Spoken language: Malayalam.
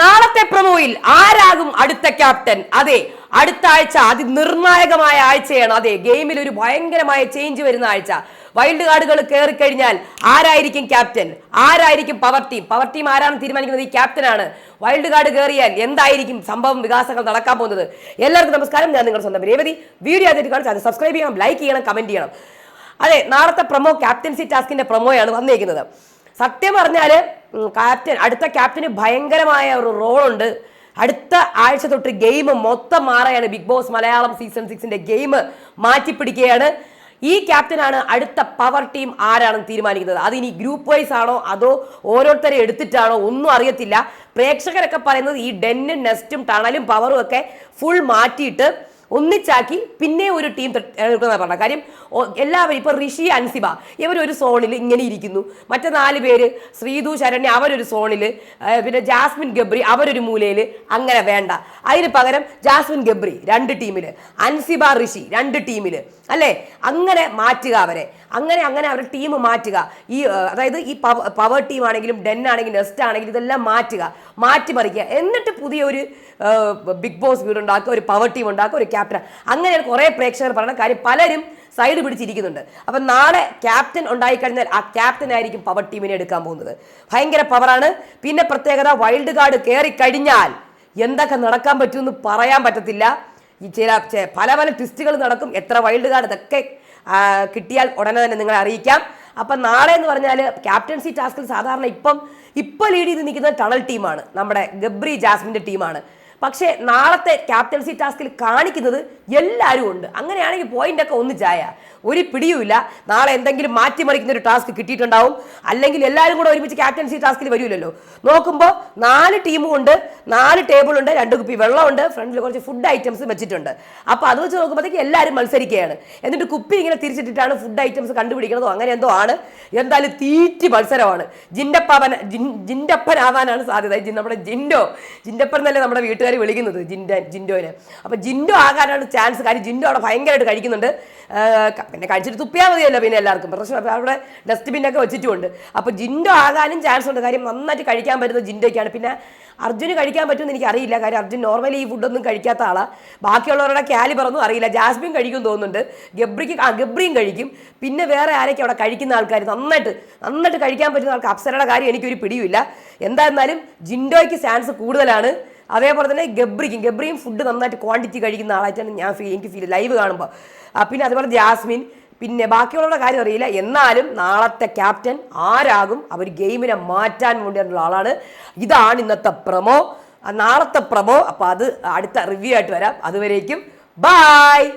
നാളത്തെ പ്രമോയിൽ ആരാകും അടുത്ത ക്യാപ്റ്റൻ? അതെ അടുത്ത ആഴ്ച അതിനിർണായകമായ ആഴ്ചയാണ്. അതെ ഗെയിമിൽ ഒരു ഭയങ്കരമായ ചേഞ്ച് വരുന്ന ആഴ്ച. വൈൽഡ് കാർഡുകൾ കയറി കഴിഞ്ഞാൽ ആരായിരിക്കും ക്യാപ്റ്റൻ? ആരായിരിക്കും പവർ ടീം പവർ ടീം ആരാണ് തീരുമാനിക്കുന്നത് ഈ ക്യാപ്റ്റനാണ് വൈൽഡ് കാർഡ് കയറിയാൽ എന്തായിരിക്കും സംഭവം വികാസങ്ങൾ നടക്കാൻ പോകുന്നത്? എല്ലാവർക്കും നമസ്കാരം. ഞാൻ നിങ്ങളുടെ സ്വന്തം രേവതി. വീഡിയോ ആദ്യമായിട്ട് അത് സബ്സ്ക്രൈബ് ചെയ്യണം ലൈക്ക് ചെയ്യണം കമന്റ് ചെയ്യണം. അതെ നാളത്തെ പ്രൊമോ ക്യാപ്റ്റൻസി ടാസ്കിന്റെ പ്രൊമോയാണ് വന്നേക്കുന്നത്. സത്യം പറഞ്ഞാൽ ഉം, ക്യാപ്റ്റൻ അടുത്ത ക്യാപ്റ്റന് ഭയങ്കരമായ ഒരു റോളുണ്ട്. അടുത്ത ആഴ്ച തൊട്ട് ഗെയിം മൊത്തം മാറുകയാണ് ബിഗ് ബോസ് മലയാളം സീസൺ സിക്സിന്റെ ഗെയിം മാറ്റിപ്പിടിക്കുകയാണ്. ഈ ക്യാപ്റ്റനാണ് അടുത്ത പവർ ടീം ആരാണെന്ന് തീരുമാനിക്കുന്നത്? അത് ഇനി ഗ്രൂപ്പ് വൈസ് ആണോ അതോ ഓരോരുത്തരെ എടുത്തിട്ടാണോ ഒന്നും അറിയത്തില്ല. പ്രേക്ഷകരൊക്കെ പറയുന്നത് ഈ ഡെന്നും നെസ്റ്റും ടണലും പവറും ഒക്കെ ഫുൾ മാറ്റിയിട്ട് ഒന്നിച്ചാക്കി പിന്നെ ഒരു ടീം എടുക്കുന്ന പറഞ്ഞ കാര്യം എല്ലാവരും ഇപ്പൊ ഋഷി അൻസിബ ഇവർ ഒരു സോണിൽ ഇങ്ങനെ ഇരിക്കുന്നു. മറ്റു നാല് പേര് ശ്രീധു ശരണ്യ അവരൊരു സോണിൽ പിന്നെ ജാസ്മിൻ ഗബ്രി അവരൊരു മൂലയിൽ അങ്ങനെ വേണ്ട. അതിന് പകരം ജാസ്മിൻ ഗബ്രി രണ്ട് ടീമിൽ അൻസിബ ഋഷി രണ്ട് ടീമിൽ അല്ലേ? അങ്ങനെ മാറ്റുക അവരെ. അങ്ങനെ അങ്ങനെ അവരുടെ ടീം മാറ്റുക. ഈ അതായത് ഈ പവർ ടീം ആണെങ്കിലും ഡെൻ ആണെങ്കിലും നെസ്റ്റ് ആണെങ്കിലും ഇതെല്ലാം മാറ്റുക. മാറ്റിമറിക്കുക. എന്നിട്ട് പുതിയൊരു ബിഗ് ബോസ് വീട് ഉണ്ടാക്കുക ഒരു പവർ ടീം ഉണ്ടാക്കുക ഒരു ക്യാപ്റ്റൻ അങ്ങനെ കുറേ പ്രേക്ഷകർ പറയുന്ന കാര്യം. പലരും സൈഡ് പിടിച്ചിരിക്കുന്നുണ്ട്. അപ്പം നാളെ ക്യാപ്റ്റൻ ഉണ്ടായി കഴിഞ്ഞാൽ ആ ക്യാപ്റ്റൻ ആയിരിക്കും പവർ ടീമിനെ എടുക്കാൻ പോകുന്നത്. ഭയങ്കര പവറാണ് പിന്നെ പ്രത്യേകത വൈൽഡ് കാർഡ് കയറി കഴിഞ്ഞാൽ എന്തൊക്കെ നടക്കാൻ പറ്റുമെന്ന് പറയാൻ പറ്റത്തില്ല. ഈ ചില പല പല ട്വിസ്റ്റുകൾ നടക്കും. എത്ര വൈൽഡ് കാർഡ് ഇതൊക്കെ കിട്ടിയാൽ ഉടനെ തന്നെ നിങ്ങളെ അറിയിക്കാം. അപ്പം നാളെ എന്ന് പറഞ്ഞാൽ ക്യാപ്റ്റൻസി ടാസ്കിൽ സാധാരണ ഇപ്പം ഇപ്പം ലീഡ് ചെയ്ത് നിൽക്കുന്നത് ടണൽ ടീമാണ് നമ്മുടെ ഗബ്രി ജാസ്മിന്റെ ടീമാണ് പക്ഷേ നാളത്തെ ക്യാപ്റ്റൻസി ടാസ്കിൽ കാണിക്കുന്നത് എല്ലാവരും ഉണ്ട്. അങ്ങനെയാണെങ്കിൽ പോയിന്റൊക്കെ ഒന്ന് ചായ. ഒരു പിടിയുമില്ല നാളെ എന്തെങ്കിലും മാറ്റിമറിക്കുന്ന ഒരു ടാസ്ക് കിട്ടിയിട്ടുണ്ടാവും. അല്ലെങ്കിൽ എല്ലാവരും കൂടെ ഒരുമിച്ച് ക്യാപ്റ്റൻസി ടാസ്കിൽ വരില്ലല്ലോ നോക്കുമ്പോൾ നാല് ടീമും ഉണ്ട്. നാല് ടേബിൾ ഉണ്ട്. രണ്ട് കുപ്പി വെള്ളമുണ്ട്. ഫ്രണ്ടിൽ കുറച്ച് ഫുഡ് ഐറ്റംസ് വെച്ചിട്ടുണ്ട്. അപ്പോൾ അത് വെച്ച് നോക്കുമ്പോഴത്തേക്ക് എല്ലാവരും മത്സരിക്കുകയാണ്. എന്നിട്ട് കുപ്പി ഇങ്ങനെ തിരിച്ചിട്ടിട്ടാണ് ഫുഡ് ഐറ്റംസ് കണ്ടുപിടിക്കുന്നതോ അങ്ങനെ എന്തോ ആണ്. എന്തായാലും തീറ്റി മത്സരമാണ്. ജിൻഡപ്പവൻ ജിൻ ജിൻഡപ്പനാവാനാണ് സാധ്യത. നമ്മുടെ ജിൻഡോ. ജിൻഡപ്പൻ എന്നല്ലേ നമ്മുടെ വീട്ടുകാർ വിളിക്കുന്നത് ജിൻഡ ജിൻഡോനെ. അപ്പോൾ ജിൻഡോ ആകാനാണ് ചാൻസ് കാര്യം ജിൻഡോ അവിടെ ഭയങ്കരമായിട്ട് കഴിക്കുന്നുണ്ട്. പിന്നെ കഴിച്ചിട്ട് തുപ്പിയാൽ മതിയല്ലോ പിന്നെ എല്ലാവർക്കും. പ്രശ്നം അവിടെ ഡസ്റ്റ്ബിന്നൊക്കെ വെച്ചിട്ടുമുണ്ട്. അപ്പോൾ ജിൻഡോ ആകാനും ചാൻസ് ഉണ്ട്. കാര്യം നന്നായിട്ട് കഴിക്കാൻ പറ്റുന്ന ജിൻഡോയ്ക്കാണ്. പിന്നെ അർജുന് കഴിക്കാൻ പറ്റുമെന്ന് എനിക്ക് അറിയില്ല കാര്യം അർജുൻ നോർമലി ഈ ഫുഡൊന്നും കഴിക്കാത്ത ആളാണ് ബാക്കിയുള്ളവരുടെ കാലിബർ പറഞ്ഞു അറിയില്ല. ജാസ്മിൻ കഴിക്കും തോന്നുന്നുണ്ട്. ഗബ്രിക്ക് ആ ഗബ്രിയും കഴിക്കും. പിന്നെ വേറെ ആരൊക്കെ അവിടെ കഴിക്കുന്ന ആൾക്കാർ നന്നായിട്ട് നന്നായിട്ട് കഴിക്കാൻ പറ്റുന്ന ആൾക്ക് അപ്സരയുടെ കാര്യം എനിക്കൊരു പിടിയുമില്ല. എന്തായിരുന്നാലും ജിൻഡോയ്ക്ക് ചാൻസ് കൂടുതലാണ്. അതേപോലെ തന്നെ ഗബ്രിക്കും ഗബ്രിയും ഫുഡ് നന്നായിട്ട് ക്വാണ്ടിറ്റി കഴിക്കുന്ന ആളായിട്ടാണ് ഞാൻ ഫീൽ എനിക്ക് ഫീൽ ലൈവ് കാണുമ്പോൾ പിന്നെ അതുപോലെ ജാസ്മിൻ പിന്നെ ബാക്കിയുള്ളവരുടെ കാര്യം അറിയില്ല. എന്നാലും നാളത്തെ ക്യാപ്റ്റൻ ആരാകും അവർ ഗെയിമിനെ മാറ്റാൻ വേണ്ടിയിട്ടുള്ള ആളാണ്. ഇതാണ് ഇന്നത്തെ പ്രമോ നാളത്തെ പ്രമോ അപ്പോൾ അത് അടുത്ത റിവ്യൂ ആയിട്ട് വരാം. അതുവരേക്കും ബായ്